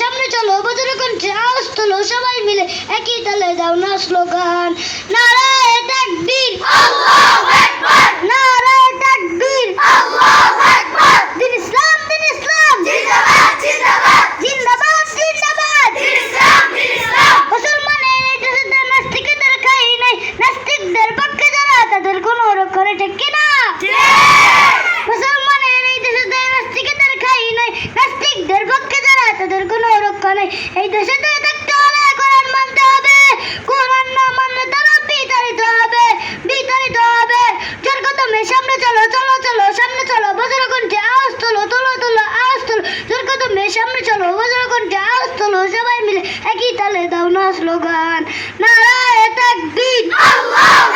সামনে চলো বজরে যাও আওয়াজ সবাই মিলে একই তালে দাও না স্লোগান। নারায় তাকবীর নারায় তাকবীর দিন ইসলাম দিন ইসলাম জিন্দাবাদ জিন্দাবাদ মুসলমানের এই দেশে নাস্তিকদের খাই নাই নাস্তিকদের পক্ষে যারা তাদের কোনো রক্ষণে ঠিক কিনা মুসলমানের এই দেশে নাস্তিকদের খাই নাই নাস্তিকদের পক্ষে যারা তাদের কোনো রক্ষা নেই এই দেশে থাকতে হলে কোরআন মানতে হবে। কোরআন না মানলে তারা বিতাড়িত হবে বিতাড়িত হবে। যার কদমে সামনে চলো চলো চলো, সামনে চলো বজ্র কণ্ঠে আওয়াজ তোলো তোলো তোলো, আওয়াজ তোলো। যার কদমে সামনে চলো বজ্র কণ্ঠে আওয়াজ তোলো, সবাই মিলে একই তালে দাও না স্লোগান। নারায় তাকবীর। নারায়